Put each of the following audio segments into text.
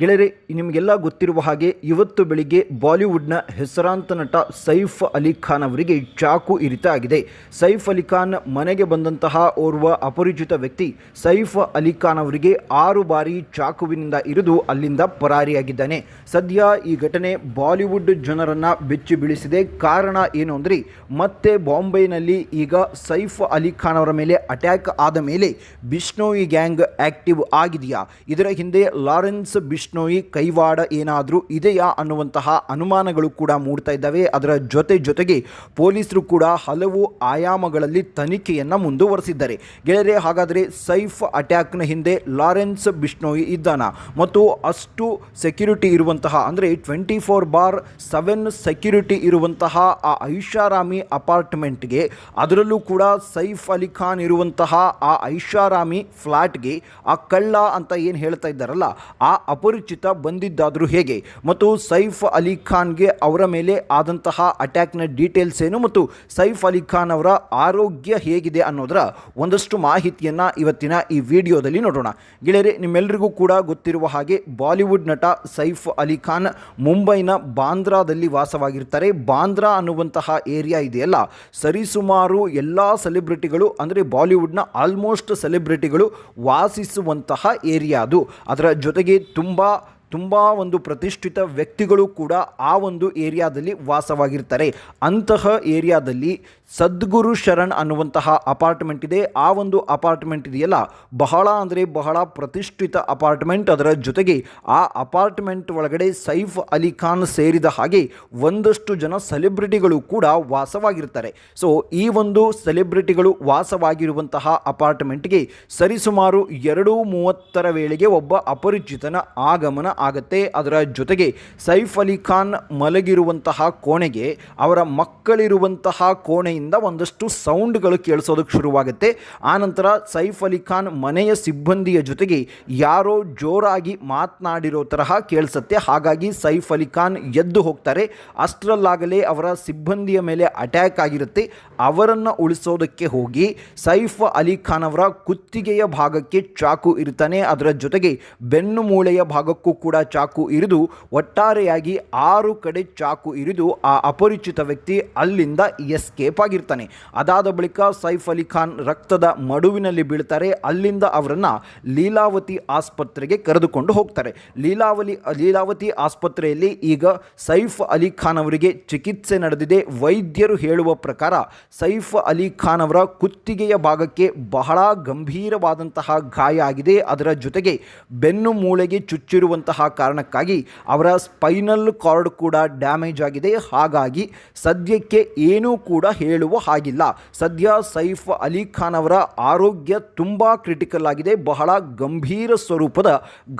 ಗೆಳೆಯರೆ, ನಿಮಗೆಲ್ಲ ಗೊತ್ತಿರುವ ಹಾಗೆ ಇವತ್ತು ಬೆಳಿಗ್ಗೆ ಬಾಲಿವುಡ್ನ ಹೆಸರಾಂತ ನಟ ಸೈಫ್ ಅಲಿ ಖಾನ್ ಅವರಿಗೆ ಚಾಕು ಇರಿತ ಆಗಿದೆ. ಸೈಫ್ ಅಲಿ ಖಾನ್ ಮನೆಗೆ ಬಂದಂತಹ ಓರ್ವ ಅಪರಿಚಿತ ವ್ಯಕ್ತಿ ಸೈಫ್ ಅಲಿ ಖಾನ್ ಅವರಿಗೆ ಆರು ಬಾರಿ ಚಾಕುವಿನಿಂದ ಇರಿದು ಅಲ್ಲಿಂದ ಪರಾರಿಯಾಗಿದ್ದಾನೆ. ಸದ್ಯ ಈ ಘಟನೆ ಬಾಲಿವುಡ್ ಜನರನ್ನು ಬೆಚ್ಚಿ ಬೀಳಿಸಿದೆ. ಕಾರಣ ಏನು ಅಂದರೆ, ಮತ್ತೆ ಬಾಂಬೆನಲ್ಲಿ ಈಗ ಸೈಫ್ ಅಲಿ ಖಾನ್ ಅವರ ಮೇಲೆ ಅಟ್ಯಾಕ್ ಆದ ಮೇಲೆ ಬಿಷ್ಣೋಯಿ ಗ್ಯಾಂಗ್ ಆಕ್ಟಿವ್ ಆಗಿದೆಯಾ? ಇದರ ಹಿಂದೆ ಲಾರೆನ್ಸ್ ಬಿಷ್ಣೋಯಿ ಕೈವಾಡ ಏನಾದರೂ ಇದೆಯಾ ಅನ್ನುವಂತಹ ಅನುಮಾನಗಳು ಕೂಡ ಮೂಡ್ತಾ ಇದ್ದಾವೆ. ಅದರ ಜೊತೆ ಜೊತೆಗೆ ಪೊಲೀಸರು ಕೂಡ ಹಲವು ಆಯಾಮಗಳಲ್ಲಿ ತನಿಖೆಯನ್ನು ಮುಂದುವರೆಸಿದ್ದಾರೆ. ಗೆಳೆಯರೆ, ಹಾಗಾದರೆ ಸೈಫ್ ಅಟ್ಯಾಕ್ನ ಹಿಂದೆ ಲಾರೆನ್ಸ್ ಬಿಷ್ಣೋಯಿ ಇದ್ದಾನ? ಮತ್ತು ಅಷ್ಟು ಸೆಕ್ಯುರಿಟಿ ಇರುವಂತಹ, ಅಂದರೆ twenty four bar seven security ಇರುವಂತಹ ಆ ಐಷಾರಾಮಿ ಅಪಾರ್ಟ್ಮೆಂಟ್ಗೆ, ಅದರಲ್ಲೂ ಕೂಡ ಸೈಫ್ ಅಲಿ ಖಾನ್ ಇರುವಂತಹ ಆ ಐಷಾರಾಮಿ ಫ್ಲ್ಯಾಟ್ಗೆ ಆ ಕಳ್ಳ ಅಂತ ಏನು ಹೇಳ್ತಾ ಇದ್ದಾರಲ್ಲ, ಆ ಅಪರಿಚಿತ ಬಂದಿದ್ದಾದರೂ ಹೇಗೆ? ಮತ್ತು ಸೈಫ್ ಅಲಿ ಖಾನ್ಗೆ ಅವರ ಮೇಲೆ ಆದಂತಹ ಅಟ್ಯಾಕ್ನ ಡೀಟೇಲ್ಸ್ ಏನು? ಮತ್ತು ಸೈಫ್ ಅಲಿ ಖಾನ್ ಅವರ ಆರೋಗ್ಯ ಹೇಗಿದೆ ಅನ್ನೋದರ ಒಂದಷ್ಟು ಮಾಹಿತಿಯನ್ನು ಇವತ್ತಿನ ಈ ವಿಡಿಯೋದಲ್ಲಿ ನೋಡೋಣ. ಗೆಳೆಯರೆ ನಿಮ್ಮೆಲ್ಲರಿಗೂ ಕೂಡ ಗೊತ್ತಿರುವ ಹಾಗೆ ಬಾಲಿವುಡ್ ನಟ ಸೈಫ್ ಅಲಿ ಖಾನ್ ಮುಂಬೈನ ಬಾಂದ್ರಾದಲ್ಲಿ ವಾಸವಾಗಿರ್ತಾರೆ. ಬಾಂದ್ರಾ ಅನ್ನುವಂತಹ ಏರಿಯಾ ಇದೆಯಲ್ಲ. ಸರಿಸುಮಾರು ಎಲ್ಲ ಸೆಲೆಬ್ರಿಟಿಗಳು, ಅಂದರೆ ಬಾಲಿವುಡ್ನ ಆಲ್ಮೋಸ್ಟ್ ಸೆಲೆಬ್ರಿಟಿಗಳು ವಾಸಿಸುವಂತಹ ಏರಿಯಾ ಅದು. ಅದರ ಜೊತೆಗೆ ತುಂಬ combat ತುಂಬ ಒಂದು ಪ್ರತಿಷ್ಠಿತ ವ್ಯಕ್ತಿಗಳು ಕೂಡ ಆ ಒಂದು ಏರಿಯಾದಲ್ಲಿ ವಾಸವಾಗಿರ್ತಾರೆ. ಅಂತಹ ಏರಿಯಾದಲ್ಲಿ ಸದ್ಗುರು ಶರಣ್ ಅನ್ನುವಂತಹ ಅಪಾರ್ಟ್ಮೆಂಟ್ ಇದೆ. ಆ ಒಂದು ಅಪಾರ್ಟ್ಮೆಂಟ್ ಇದೆಯಲ್ಲ? ಬಹಳ ಅಂದರೆ ಬಹಳ ಪ್ರತಿಷ್ಠಿತ ಅಪಾರ್ಟ್ಮೆಂಟ್. ಅದರ ಜೊತೆಗೆ ಆ ಅಪಾರ್ಟ್ಮೆಂಟ್ ಒಳಗಡೆ ಸೈಫ್ ಅಲಿ ಖಾನ್ ಸೇರಿದ ಹಾಗೆ ಒಂದಷ್ಟು ಜನ ಸೆಲೆಬ್ರಿಟಿಗಳು ಕೂಡ ವಾಸವಾಗಿರ್ತಾರೆ. ಸೊ, ಈ ಒಂದು ಸೆಲೆಬ್ರಿಟಿಗಳು ವಾಸವಾಗಿರುವಂತಹ ಅಪಾರ್ಟ್ಮೆಂಟ್ಗೆ ಸರಿಸುಮಾರು ಎರಡು ಮೂವತ್ತರ ವೇಳೆಗೆ ಒಬ್ಬ ಅಪರಿಚಿತನ ಆಗಮನ ಆಗತ್ತೆ. ಅದರ ಜೊತೆಗೆ ಸೈಫ್ ಅಲಿ ಖಾನ್ ಮಲಗಿರುವಂತಹ ಕೋಣೆಗೆ ಅವರ ಮಕ್ಕಳಿರುವಂತಹ ಕೋಣೆಯಿಂದ ಒಂದಷ್ಟು ಸೌಂಡ್ಗಳು ಕೇಳಿಸೋದಕ್ಕೆ ಶುರುವಾಗುತ್ತೆ. ಆನಂತರ ಸೈಫ್ ಅಲಿ ಖಾನ್ ಮನೆಯ ಸಿಬ್ಬಂದಿಯ ಜೊತೆಗೆ ಯಾರೋ ಜೋರಾಗಿ ಮಾತನಾಡಿರೋ ತರಹ ಕೇಳಿಸುತ್ತೆ. ಹಾಗಾಗಿ ಸೈಫ್ ಅಲಿ ಖಾನ್ ಎದ್ದು ಹೋಗ್ತಾರೆ. ಅಷ್ಟರಲ್ಲಾಗಲೇ ಅವರ ಸಿಬ್ಬಂದಿಯ ಮೇಲೆ ಅಟ್ಯಾಕ್ ಆಗಿರುತ್ತೆ. ಅವರನ್ನು ಉಳಿಸೋದಕ್ಕೆ ಹೋಗಿ ಸೈಫ್ ಅಲಿ ಖಾನ್ ಅವರ ಕುತ್ತಿಗೆಯ ಭಾಗಕ್ಕೆ ಚಾಕು ಇರ್ತಾನೆ. ಅದರ ಜೊತೆಗೆ ಬೆನ್ನು ಮೂಳೆಯ ಭಾಗಕ್ಕೂ ಚಾಕು ಇರಿದು ಒಟ್ಟಾರೆಯಾಗಿ ಆರು ಕಡೆ ಚಾಕು ಇರಿದು ಆ ಅಪರಿಚಿತ ವ್ಯಕ್ತಿ ಅಲ್ಲಿಂದ ಎಸ್ಕೇಪ್ ಆಗಿರ್ತಾನೆ. ಅದಾದ ಬಳಿಕ ಸೈಫ್ ಅಲಿ ಖಾನ್ ರಕ್ತದ ಮಡುವಿನಲ್ಲಿ ಬೀಳ್ತಾರೆ. ಅಲ್ಲಿಂದ ಅವರನ್ನು ಲೀಲಾವತಿ ಆಸ್ಪತ್ರೆಗೆ ಕರೆದುಕೊಂಡು ಹೋಗ್ತಾರೆ. ಲೀಲಾವಲಿ, ಲೀಲಾವತಿ ಆಸ್ಪತ್ರೆಯಲ್ಲಿ ಈಗ ಸೈಫ್ ಅಲಿ ಖಾನ್ ಅವರಿಗೆ ಚಿಕಿತ್ಸೆ ನಡೆದಿದೆ. ವೈದ್ಯರು ಹೇಳುವ ಪ್ರಕಾರ ಸೈಫ್ ಅಲಿ ಖಾನ್ ಅವರ ಕುತ್ತಿಗೆಯ ಭಾಗಕ್ಕೆ ಬಹಳ ಗಂಭೀರವಾದಂತಹ ಗಾಯ ಆಗಿದೆ. ಅದರ ಜೊತೆಗೆ ಬೆನ್ನು ಮೂಳೆಗೆ ಚುಚ್ಚಿರುವಂತಹ ಕಾರಣಕ್ಕಾಗಿ ಅವರ ಸ್ಪೈನಲ್ ಕಾರ್ಡ್ ಕೂಡ ಡ್ಯಾಮೇಜ್ ಆಗಿದೆ. ಹಾಗಾಗಿ ಸದ್ಯಕ್ಕೆ ಏನೂ ಕೂಡ ಹೇಳುವ ಹಾಗಿಲ್ಲ. ಸದ್ಯ ಸೈಫ್ ಅಲಿ ಖಾನ್ ಅವರ ಆರೋಗ್ಯ ತುಂಬ ಕ್ರಿಟಿಕಲ್ ಆಗಿದೆ. ಬಹಳ ಗಂಭೀರ ಸ್ವರೂಪದ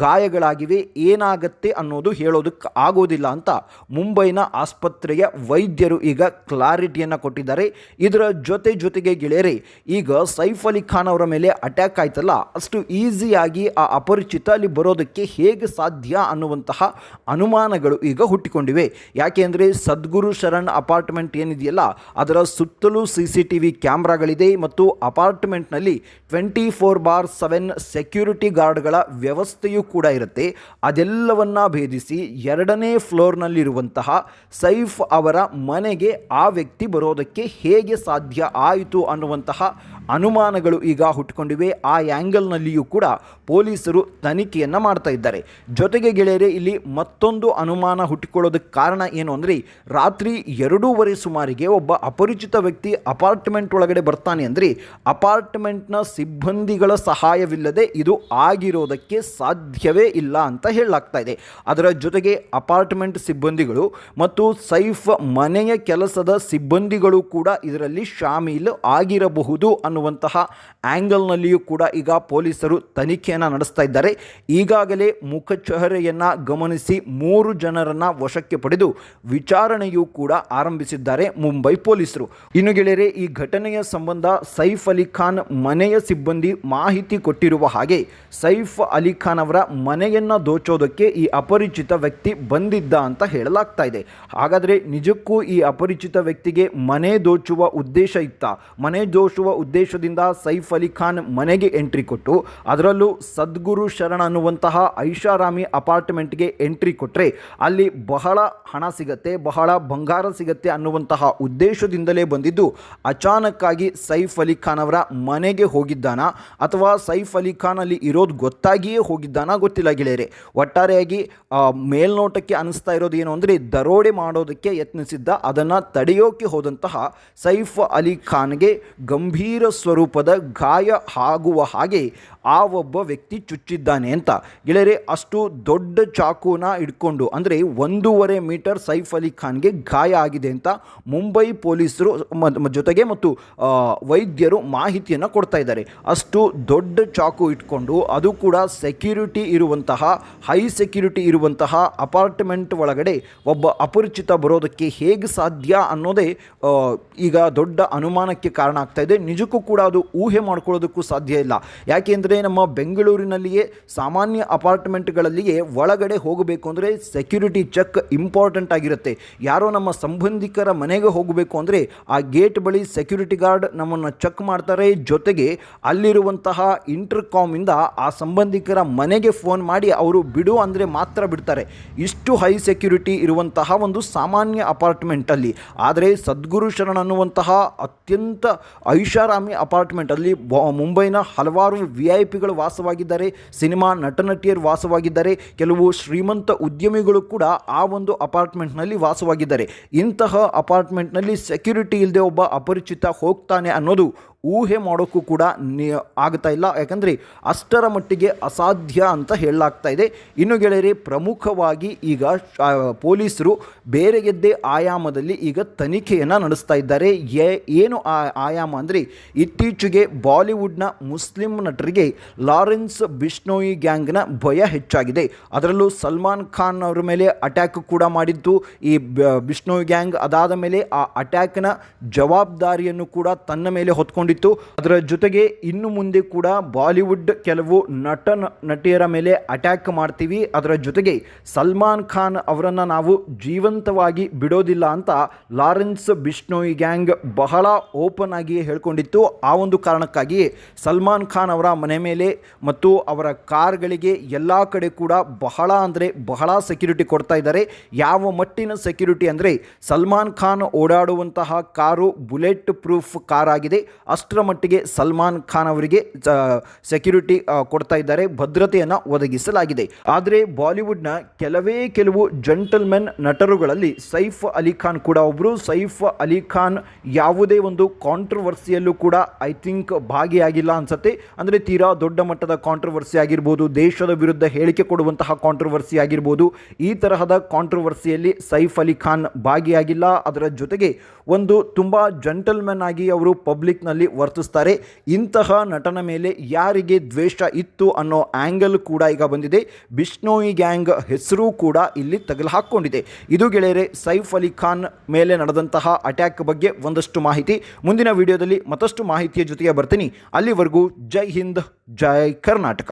ಗಾಯಗಳಾಗಿವೆ. ಏನಾಗತ್ತೆ ಅನ್ನೋದು ಹೇಳೋದಕ್ಕೆ ಆಗೋದಿಲ್ಲ ಅಂತ ಮುಂಬೈನ ಆಸ್ಪತ್ರೆಯ ವೈದ್ಯರು ಈಗ ಕ್ಲಾರಿಟಿಯನ್ನು ಕೊಟ್ಟಿದ್ದಾರೆ. ಇದರ ಜೊತೆ ಜೊತೆಗೆ ಗೆಳೆಯರೆ, ಈಗ ಸೈಫ್ ಅಲಿ ಖಾನ್ ಅವರ ಮೇಲೆ ಅಟ್ಯಾಕ್ ಆಯ್ತಲ್ಲ? ಅಷ್ಟು ಈಸಿಯಾಗಿ ಆ ಅಪರಿಚಿತ ಅಲ್ಲಿ ಬರೋದಕ್ಕೆ ಹೇಗೆ ಸಾಧ್ಯ? ಅನ್ನುವಂತಹ ಅನುಮಾನಗಳು ಈಗ ಹುಟ್ಟಿಕೊಂಡಿವೆ. ಯಾಕೆ ಅಂದರೆ ಸದ್ಗುರು ಶರಣ್ ಅಪಾರ್ಟ್ಮೆಂಟ್ ಏನಿದೆಯಲ್ಲ, ಅದರ ಸುತ್ತಲೂ ಸಿ ಸಿ ಟಿ ವಿ ಕ್ಯಾಮ್ರಾಗಳಿದೆ ಮತ್ತು ಅಪಾರ್ಟ್ಮೆಂಟ್ನಲ್ಲಿ twenty four bar seven security ಗಾರ್ಡ್ಗಳ ವ್ಯವಸ್ಥೆಯೂ ಕೂಡ ಇರುತ್ತೆ. ಅದೆಲ್ಲವನ್ನ ಭೇದಿಸಿ ಎರಡನೇ ಫ್ಲೋರ್ನಲ್ಲಿರುವಂತಹ ಸೈಫ್ ಅವರ ಮನೆಗೆ ಆ ವ್ಯಕ್ತಿ ಬರೋದಕ್ಕೆ ಹೇಗೆ ಸಾಧ್ಯ ಆಯಿತು ಅನ್ನುವಂತಹ ಅನುಮಾನಗಳು ಈಗ ಹುಟ್ಟುಕೊಂಡಿವೆ ಆ ಆ್ಯಂಗಲ್ನಲ್ಲಿಯೂ ಕೂಡ ಪೊಲೀಸರು ತನಿಖೆಯನ್ನು ಮಾಡ್ತಾ ಇದ್ದಾರೆ. ಜೊತೆಗೆ ಗೆಳೆಯರೆ, ಇಲ್ಲಿ ಮತ್ತೊಂದು ಅನುಮಾನ ಹುಟ್ಟಿಕೊಳ್ಳೋದಕ್ಕೆ ಕಾರಣ ಏನು ಅಂದರೆ, ರಾತ್ರಿ ಎರಡೂವರೆ ಸುಮಾರಿಗೆ ಒಬ್ಬ ಅಪರಿಚಿತ ವ್ಯಕ್ತಿ ಅಪಾರ್ಟ್ಮೆಂಟ್ ಒಳಗಡೆ ಬರ್ತಾನೆ ಅಂದರೆ, ಅಪಾರ್ಟ್ಮೆಂಟ್ನ ಸಿಬ್ಬಂದಿಗಳ ಸಹಾಯವಿಲ್ಲದೆ ಇದು ಆಗಿರೋದಕ್ಕೆ ಸಾಧ್ಯವೇ ಇಲ್ಲ ಅಂತ ಹೇಳಲಾಗ್ತಾ ಇದೆ. ಅದರ ಜೊತೆಗೆ ಅಪಾರ್ಟ್ಮೆಂಟ್ ಸಿಬ್ಬಂದಿಗಳು ಮತ್ತು ಸೈಫ್ ಮನೆಯ ಕೆಲಸದ ಸಿಬ್ಬಂದಿಗಳು ಕೂಡ ಇದರಲ್ಲಿ ಶಾಮೀಲು ಆಗಿರಬಹುದು ಅನ್ನುವಂತಹ ಆ್ಯಂಗಲ್ನಲ್ಲಿಯೂ ಕೂಡ ಈಗ ಪೊಲೀಸರು ತನಿಖೆಯನ್ನು ನಡೆಸ್ತಾ ಇದ್ದಾರೆ. ಈಗಾಗಲೇ ಮುಖಚಹರೆಯನ್ನು ಗಮನಿಸಿ ಮೂರು ಜನರನ್ನು ವಶಕ್ಕೆ ಪಡೆದು ವಿಚಾರಣೆಯೂ ಕೂಡ ಆರಂಭಿಸಿದ್ದಾರೆ ಮುಂಬೈ ಪೊಲೀಸರು. ಇನ್ನು ಗೆಳೆಯರೆ, ಈ ಘಟನೆಯ ಸಂಬಂಧ ಸೈಫ್ ಅಲಿ ಖಾನ್ ಮನೆಯ ಸಿಬ್ಬಂದಿ ಮಾಹಿತಿ ಕೊಟ್ಟಿರುವ ಹಾಗೆ ಸೈಫ್ ಅಲಿ ಖಾನ್ ಅವರ ಮನೆಯನ್ನು ದೋಚೋದಕ್ಕೆ ಈ ಅಪರಿಚಿತ ವ್ಯಕ್ತಿ ಬಂದಿದ್ದ ಅಂತ ಹೇಳಲಾಗ್ತಾ ಇದೆ. ಹಾಗಾದರೆ ನಿಜಕ್ಕೂ ಈ ಅಪರಿಚಿತ ವ್ಯಕ್ತಿಗೆ ಮನೆ ದೋಚುವ ಉದ್ದೇಶ ಇತ್ತ? ಮನೆ ದೋಚುವ ಉದ್ದೇಶ ಉದ್ದೇಶದಿಂದ ಸೈಫ್ ಅಲಿ ಖಾನ್ ಮನೆಗೆ ಎಂಟ್ರಿ ಕೊಟ್ಟು, ಅದರಲ್ಲೂ ಸದ್ಗುರು ಶರಣ ಅನ್ನುವಂತಹ ಐಷಾರಾಮಿ ಅಪಾರ್ಟ್ಮೆಂಟ್ಗೆ ಎಂಟ್ರಿ ಕೊಟ್ಟರೆ ಅಲ್ಲಿ ಬಹಳ ಹಣ ಸಿಗತ್ತೆ, ಬಹಳ ಬಂಗಾರ ಸಿಗತ್ತೆ ಅನ್ನುವಂತಹ ಉದ್ದೇಶದಿಂದಲೇ ಬಂದಿದ್ದು, ಅಚಾನಕ್ಕಾಗಿ ಸೈಫ್ ಅಲಿ ಖಾನ್ ಅವರ ಮನೆಗೆ ಹೋಗಿದ್ದಾನ, ಅಥವಾ ಸೈಫ್ ಅಲಿ ಖಾನ್ ಅಲ್ಲಿ ಇರೋದು ಗೊತ್ತಾಗಿಯೇ ಹೋಗಿದ್ದಾನ ಗೊತ್ತಿಲ್ಲ ಗೆಳೆಯರೆ. ಒಟ್ಟಾರೆಯಾಗಿ ಮೇಲ್ನೋಟಕ್ಕೆ ಅನಿಸ್ತಾ ಇರೋದು ಏನು ಅಂದರೆ, ದರೋಡೆ ಮಾಡೋದಕ್ಕೆ ಯತ್ನಿಸಿದ್ದ, ಅದನ್ನು ತಡೆಯೋಕೆ ಹೋದಂತಹ ಸೈಫ್ ಅಲಿ ಖಾನ್ಗೆ ಗಂಭೀರ ಸ್ವರೂಪದ ಗಾಯ ಆಗುವ ಹಾಗೆ ಆ ಒಬ್ಬ ವ್ಯಕ್ತಿ ಚುಚ್ಚಿದ್ದಾನೆ ಅಂತ. ಗೆಳೆಯರೆ, ಅಷ್ಟು ದೊಡ್ಡ ಚಾಕುನ ಇಟ್ಕೊಂಡು, ಅಂದರೆ ಒಂದೂವರೆ ಮೀಟರ್ ಸೈಫ್ ಅಲಿ ಖಾನ್ಗೆ ಗಾಯ ಆಗಿದೆ ಅಂತ ಮುಂಬೈ ಪೊಲೀಸರು ಜೊತೆಗೆ ಮತ್ತು ವೈದ್ಯರು ಮಾಹಿತಿಯನ್ನು ಕೊಡ್ತಾ ಇದ್ದಾರೆ. ಅಷ್ಟು ದೊಡ್ಡ ಚಾಕು ಇಟ್ಕೊಂಡು, ಅದು ಕೂಡ ಸೆಕ್ಯೂರಿಟಿ ಇರುವಂತಹ, ಹೈ ಸೆಕ್ಯೂರಿಟಿ ಇರುವಂತಹ ಅಪಾರ್ಟ್ಮೆಂಟ್ ಒಳಗಡೆ ಒಬ್ಬ ಅಪರಿಚಿತ ಬರೋದಕ್ಕೆ ಹೇಗೆ ಸಾಧ್ಯ ಅನ್ನೋದೇ ಈಗ ದೊಡ್ಡ ಅನುಮಾನಕ್ಕೆ ಕಾರಣ ಆಗ್ತಾ ಇದೆ. ನಿಜಕ್ಕೂ ಕೂಡ ಅದು ಊಹೆ ಮಾಡ್ಕೊಳ್ಳೋದಕ್ಕೂ ಸಾಧ್ಯ ಇಲ್ಲ. ಯಾಕೆಂದರೆ ನಮ್ಮ ಬೆಂಗಳೂರಿನಲ್ಲಿಯೇ ಸಾಮಾನ್ಯ ಅಪಾರ್ಟ್ಮೆಂಟ್ಗಳಲ್ಲಿಯೇ ಒಳಗಡೆ ಹೋಗಬೇಕು ಅಂದರೆ ಸೆಕ್ಯೂರಿಟಿ ಚೆಕ್ ಇಂಪಾರ್ಟೆಂಟ್ ಆಗಿರುತ್ತೆ. ಯಾರೋ ನಮ್ಮ ಸಂಬಂಧಿಕರ ಮನೆಗೆ ಹೋಗಬೇಕು ಅಂದರೆ ಆ ಗೇಟ್ ಬಳಿ ಸೆಕ್ಯೂರಿಟಿ ಗಾರ್ಡ್ ನಮ್ಮನ್ನು ಚೆಕ್ ಮಾಡ್ತಾರೆ. ಜೊತೆಗೆ ಅಲ್ಲಿರುವಂತಹ ಇಂಟರ್ಕಾಮಿಂದ ಆ ಸಂಬಂಧಿಕರ ಮನೆಗೆ ಫೋನ್ ಮಾಡಿ ಅವರು ಬಿಡು ಅಂದರೆ ಮಾತ್ರ ಬಿಡ್ತಾರೆ. ಇಷ್ಟು ಹೈ ಸೆಕ್ಯೂರಿಟಿ ಇರುವಂತಹ ಒಂದು ಸಾಮಾನ್ಯ ಅಪಾರ್ಟ್ಮೆಂಟಲ್ಲಿ. ಆದರೆ ಸದ್ಗುರು ಶರಣ ಅನ್ನುವಂತಹ ಅತ್ಯಂತ ಐಷಾರಾಮಿ ಅಪಾರ್ಟ್ಮೆಂಟಲ್ಲಿ ಅಲ್ಲಿ ಮುಂಬೈನ ಹಲವಾರು ವಿ ಐ ಪಿಗಳು ವಾಸವಾಗಿದ್ದಾರೆ, ಸಿನಿಮಾ ನಟನಟಿಯರು ವಾಸವಾಗಿದ್ದಾರೆ, ಕೆಲವು ಶ್ರೀಮಂತ ಉದ್ಯಮಿಗಳು ಕೂಡ ಆ ಒಂದು ಅಪಾರ್ಟ್ಮೆಂಟ್ನಲ್ಲಿ ವಾಸವಾಗಿದ್ದಾರೆ. ಇಂತಹ ಅಪಾರ್ಟ್ಮೆಂಟ್ನಲ್ಲಿ ಸೆಕ್ಯೂರಿಟಿ ಇಲ್ಲದೆ ಒಬ್ಬ ಅಪರಿಚಿತ ಹೋಗ್ತಾನೆ ಅನ್ನೋದು ಊಹೆ ಮಾಡೋಕ್ಕೂ ಕೂಡ ಆಗ್ತಾ ಇಲ್ಲ. ಯಾಕಂದರೆ ಅಷ್ಟರ ಮಟ್ಟಿಗೆ ಅಸಾಧ್ಯ ಅಂತ ಹೇಳಲಾಗ್ತಾ ಇದೆ. ಇನ್ನು ಗೆಳೆಯರೆ, ಪ್ರಮುಖವಾಗಿ ಈಗ ಪೊಲೀಸರು ಬೇರೆ ಗೆದ್ದೆ ಆಯಾಮದಲ್ಲಿ ಈಗ ತನಿಖೆಯನ್ನು ನಡೆಸ್ತಾ ಇದ್ದಾರೆ. ಏನು ಆಯಾಮ ಅಂದರೆ ಇತ್ತೀಚೆಗೆ ಬಾಲಿವುಡ್ನ ಮುಸ್ಲಿಂ ನಟರಿಗೆ ಲಾರೆನ್ಸ್ ಬಿಷ್ಣೋಯಿ ಗ್ಯಾಂಗ್ನ ಭಯ ಹೆಚ್ಚಾಗಿದೆ. ಅದರಲ್ಲೂ ಸಲ್ಮಾನ್ ಖಾನ್ ಅವರ ಮೇಲೆ ಅಟ್ಯಾಕ್ ಕೂಡ ಮಾಡಿದ್ದು. ಈ ಬಿಷ್ಣೋಯಿ ಗ್ಯಾಂಗ್ ಅದಾದ ಮೇಲೆ ಆ ಅಟ್ಯಾಕ್ನ ಜವಾಬ್ದಾರಿಯನ್ನು ಕೂಡ ತನ್ನ ಮೇಲೆ ಹೊತ್ಕೊಂಡಿತ್ತು ಅದರ ಜೊತೆಗೆ ಇನ್ನು ಮುಂದೆ ಕೂಡ ಬಾಲಿವುಡ್ ಕೆಲವು ನಟ ನಟಿಯರ ಮೇಲೆ ಅಟ್ಯಾಕ್ ಮಾಡ್ತೀವಿ. ಅದರ ಜೊತೆಗೆ ಸಲ್ಮಾನ್ ಖಾನ್ ಅವರನ್ನು ನಾವು ಜೀವಂತವಾಗಿ ಬಿಡೋದಿಲ್ಲ ಅಂತ ಲಾರೆನ್ಸ್ ಬಿಷ್ಣೋಯಿ ಗ್ಯಾಂಗ್ ಬಹಳ ಓಪನ್ ಆಗಿ ಹೇಳ್ಕೊಂಡಿತ್ತು. ಆ ಒಂದು ಕಾರಣಕ್ಕಾಗಿ ಸಲ್ಮಾನ್ ಖಾನ್ ಅವರ ಮನೆ ಮೇಲೆ ಮತ್ತು ಅವರ ಕಾರ್ಗಳಿಗೆ ಎಲ್ಲ ಕಡೆ ಕೂಡ ಬಹಳ ಅಂದರೆ ಬಹಳ ಸೆಕ್ಯೂರಿಟಿ ಕೊಡ್ತಾ ಇದ್ದಾರೆ. ಯಾವ ಮಟ್ಟಿನ ಸೆಕ್ಯೂರಿಟಿ ಅಂದರೆ ಸಲ್ಮಾನ್ ಖಾನ್ ಓಡಾಡುವಂತಹ ಕಾರು ಬುಲೆಟ್ ಪ್ರೂಫ್ ಕಾರ್ ಆಗಿದೆ. ಅಷ್ಟರ ಮಟ್ಟಿಗೆ ಸಲ್ಮಾನ್ ಖಾನ್ ಅವರಿಗೆ ಸೆಕ್ಯೂರಿಟಿ ಕೊಡ್ತಾ ಇದ್ದಾರೆ, ಭದ್ರತೆಯನ್ನು ಒದಗಿಸಲಾಗಿದೆ. ಆದರೆ ಬಾಲಿವುಡ್ನ ಕೆಲವೇ ಕೆಲವು ಜಂಟಲ್ಮೆನ್ ನಟರುಗಳಲ್ಲಿ ಸೈಫ್ ಅಲಿ ಖಾನ್ ಕೂಡ ಒಬ್ಬರು ಸೈಫ್ ಅಲಿ ಖಾನ್ ಯಾವುದೇ ಒಂದು ಕಾಂಟ್ರವರ್ಸಿಯಲ್ಲೂ ಕೂಡ ಐ ಥಿಂಕ್ ಭಾಗಿಯಾಗಿಲ್ಲ ಅನ್ಸುತ್ತೆ. ಅಂದರೆ ತೀರಾ ದೊಡ್ಡ ಮಟ್ಟದ ಕಾಂಟ್ರವರ್ಸಿ ಆಗಿರ್ಬೋದು, ದೇಶದ ವಿರುದ್ಧ ಹೇಳಿಕೆ ಕೊಡುವಂತಹ ಕಾಂಟ್ರವರ್ಸಿ ಆಗಿರ್ಬೋದು, ಈ ತರಹದ ಕಾಂಟ್ರವರ್ಸಿಯಲ್ಲಿ ಸೈಫ್ ಅಲಿ ಖಾನ್ ಭಾಗಿಯಾಗಿಲ್ಲ. ಅದರ ಜೊತೆಗೆ ಒಂದು ತುಂಬ ಜಂಟಲ್ಮೆನ್ ಆಗಿ ಅವರು ಪಬ್ಲಿಕ್ನಲ್ಲಿ ವರ್ತಿಸ್ತಾರೆ. ಇಂತಹ ನಟನ ಮೇಲೆ ಯಾರಿಗೆ ದ್ವೇಷ ಇತ್ತು ಅನ್ನೋ ಆ್ಯಂಗಲ್ ಕೂಡ ಈಗ ಬಂದಿದೆ. ಬಿಷ್ಣೋಯಿ ಗ್ಯಾಂಗ್ ಹೆಸರು ಕೂಡ ಇಲ್ಲಿ ತಗಲು ಹಾಕ್ಕೊಂಡಿದೆ. ಇದು ಗೆಳೆಯರೆ, ಸೈಫ್ ಅಲಿ ಖಾನ್ ಮೇಲೆ ನಡೆದಂತಹ ಅಟ್ಯಾಕ್ ಬಗ್ಗೆ ಒಂದಷ್ಟು ಮಾಹಿತಿ. ಮುಂದಿನ ವಿಡಿಯೋದಲ್ಲಿ ಮತ್ತಷ್ಟು ಮಾಹಿತಿಯ ಜೊತೆಗೆ ಬರ್ತೀನಿ. ಅಲ್ಲಿವರೆಗೂ ಜೈ ಹಿಂದ್, ಜೈ ಕರ್ನಾಟಕ.